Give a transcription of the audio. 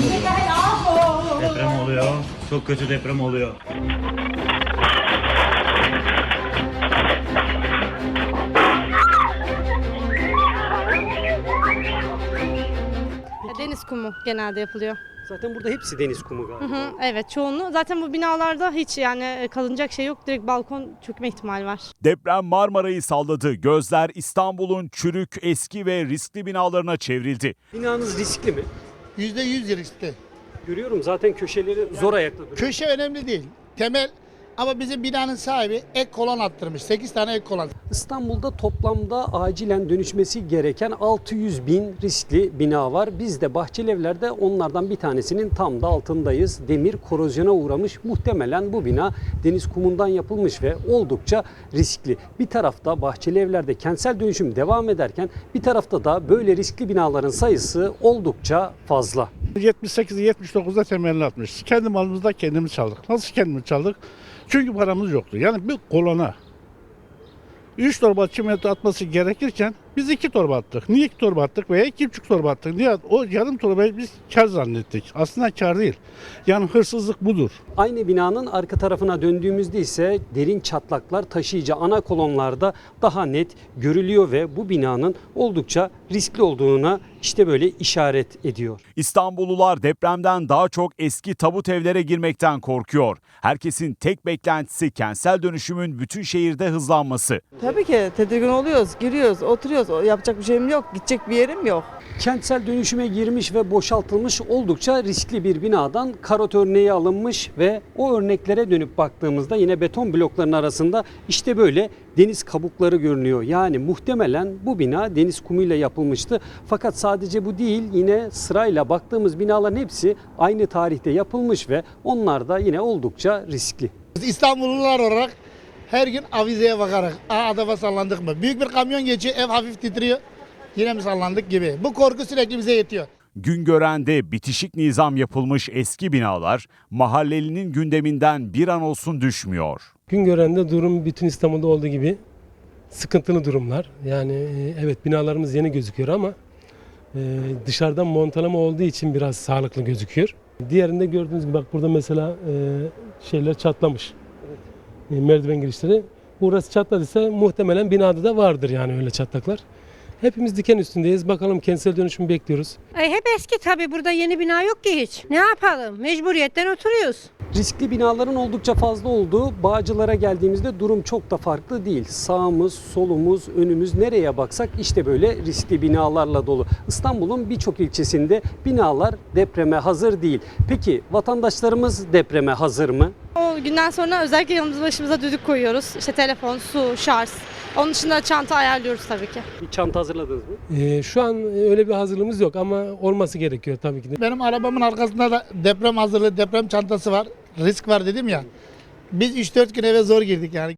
oluyor. Deprem oluyor. Çok kötü deprem oluyor. Deniz kumu genelde yapılıyor. Zaten burada hepsi deniz kumu galiba. Hı hı, evet çoğunluğu. Zaten bu binalarda hiç yani e, kalınacak şey yok. Direkt balkon çökme ihtimali var. Deprem Marmara'yı salladı. Gözler İstanbul'un çürük, eski ve riskli binalarına çevrildi. Binanız riskli mi? Yüzde yüz riskli. Görüyorum zaten köşeleri zor ayakta duruyor. Köşe önemli değil. Temel ama bizim binanın sahibi ek kolon attırmış. 8 tane ek kolon. İstanbul'da toplamda acilen dönüşmesi gereken 600 bin riskli bina var. Biz de Bahçelievler'de onlardan bir tanesinin tam da altındayız. Demir korozyona uğramış. Muhtemelen bu bina deniz kumundan yapılmış ve oldukça riskli. Bir tarafta Bahçelievler'de kentsel dönüşüm devam ederken bir tarafta da böyle riskli binaların sayısı oldukça fazla. 78'i 79'da temelini atmış. Kendi malımızda kendimiz çaldık. Nasıl kendimiz çaldık? Çünkü paramız yoktu. Yani bir kolona 3 torba çimento atması gerekirken biz 2 torba attık. Niye 2 torba attık veya 2,5 torba attık? Niye? O yarım torbayı biz kar zannettik. Aslında kar değil. Yani hırsızlık budur. Aynı binanın arka tarafına döndüğümüzde ise derin çatlaklar taşıyıcı ana kolonlarda daha net görülüyor ve bu binanın oldukça riskli olduğuna işte böyle işaret ediyor. İstanbullular depremden daha çok eski tabut evlere girmekten korkuyor. Herkesin tek beklentisi kentsel dönüşümün bütün şehirde hızlanması. Tabii ki tedirgin oluyoruz, giriyoruz, oturuyoruz. O- Yapacak bir şeyim yok, gidecek bir yerim yok. Kentsel dönüşüme girmiş ve boşaltılmış oldukça riskli bir binadan karot örneği alınmış ve o örneklere dönüp baktığımızda yine beton blokların arasında işte böyle deniz kabukları görünüyor. Yani muhtemelen bu bina deniz kumuyla yapılmıştı. Fakat sadece bu değil yine sırayla baktığımız binaların hepsi aynı tarihte yapılmış ve onlar da yine oldukça riskli. Biz İstanbullular olarak her gün avizeye bakarak Aa adama sallandık mı? Büyük bir kamyon geçiyor ev hafif titriyor. Yine mi sallandık gibi. Bu korku sürekli bize yetiyor. Güngören'de bitişik nizam yapılmış eski binalar mahallelinin gündeminden bir an olsun düşmüyor. Güngören'de durum bütün İstanbul'da olduğu gibi sıkıntılı durumlar. Yani e, evet binalarımız yeni gözüküyor ama e, dışarıdan montalama olduğu için biraz sağlıklı gözüküyor. Diğerinde gördüğünüz gibi bak burada mesela e, şeyler çatlamış. E, merdiven girişleri. Burası çatladıysa muhtemelen binada da vardır yani öyle çatlaklar. Hepimiz diken üstündeyiz. Bakalım kentsel dönüşümü bekliyoruz. Ay hep eski tabii burada yeni bina yok ki hiç. Ne yapalım? Mecburiyetten oturuyoruz. Riskli binaların oldukça fazla olduğu Bağcılar'a geldiğimizde durum çok da farklı değil. Sağımız, solumuz, önümüz nereye baksak işte böyle riskli binalarla dolu. İstanbul'un birçok ilçesinde binalar depreme hazır değil. Peki vatandaşlarımız depreme hazır mı? O günden sonra özellikle yanımıza başımıza düdük koyuyoruz. İşte telefon, su, şarj. Onun dışında çanta ayarlıyoruz tabii ki. Bir çanta hazırladınız mı? E, şu an öyle bir hazırlığımız yok ama olması gerekiyor tabii ki de. Benim arabamın arkasında da deprem hazırlığı, deprem çantası var. Risk var dedim ya. Biz 3-4 gün eve zor girdik yani.